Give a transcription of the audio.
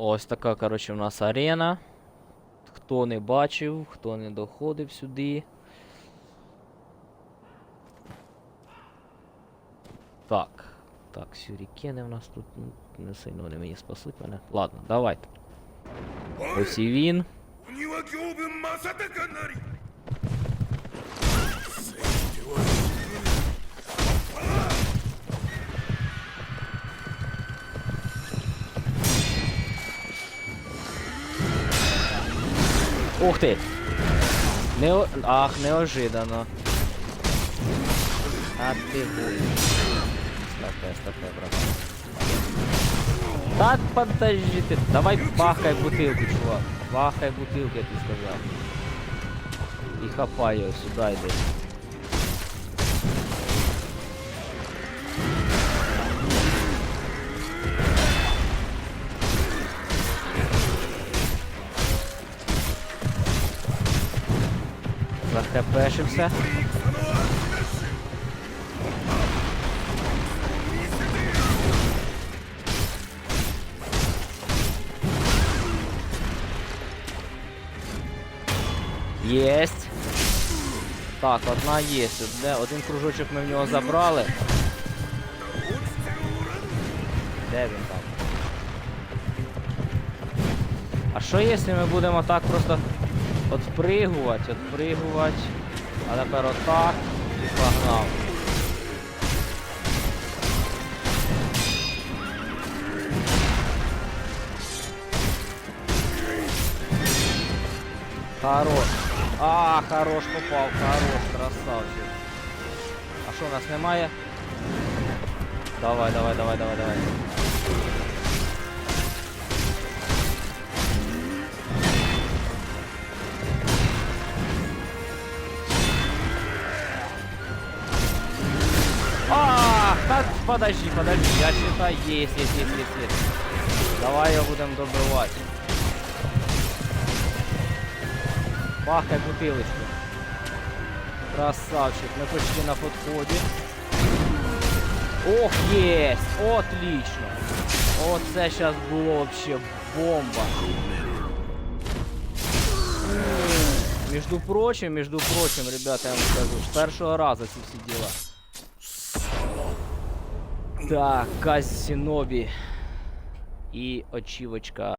Ось така, коротше, у нас арена. Хто не бачив, хто не доходив сюди. Так. Так, сюрікени в нас тут ну, не сильно вони мені спасуть мене. Ладно, давайте. Ось і він. Ух ти! Не... Ах, неожиданно. А ти гуй. Стопе, стопе, брат. Так подожди ты. Давай бахай бутылку, чувак. Бахай бутылку, я тебе сказал. И хапай ее сюда йди. Захепешився. Єсть. Так, одна є. Одне, один кружочок ми в нього забрали. Де він там? А що якщо ми будемо так просто отпригувати, отпригувати, а тепер отак і погнав. Хорош. А, хорош попав, хорош, красавчик. А що у нас немає? Давай, давай, давай, давай, давай. так, подожди, подожди, я считаю, есть, есть, есть, есть, есть. Давай его будем добивать. Бахай бутылочку. Красавчик, мы почти на подходе. Ох, есть! Отлично! Оце сейчас було вообще бомба. М, Между прочим, между прочим, ребята, я вам скажу, з першого разу ці всі діла. Так, Казінобі. І очівочка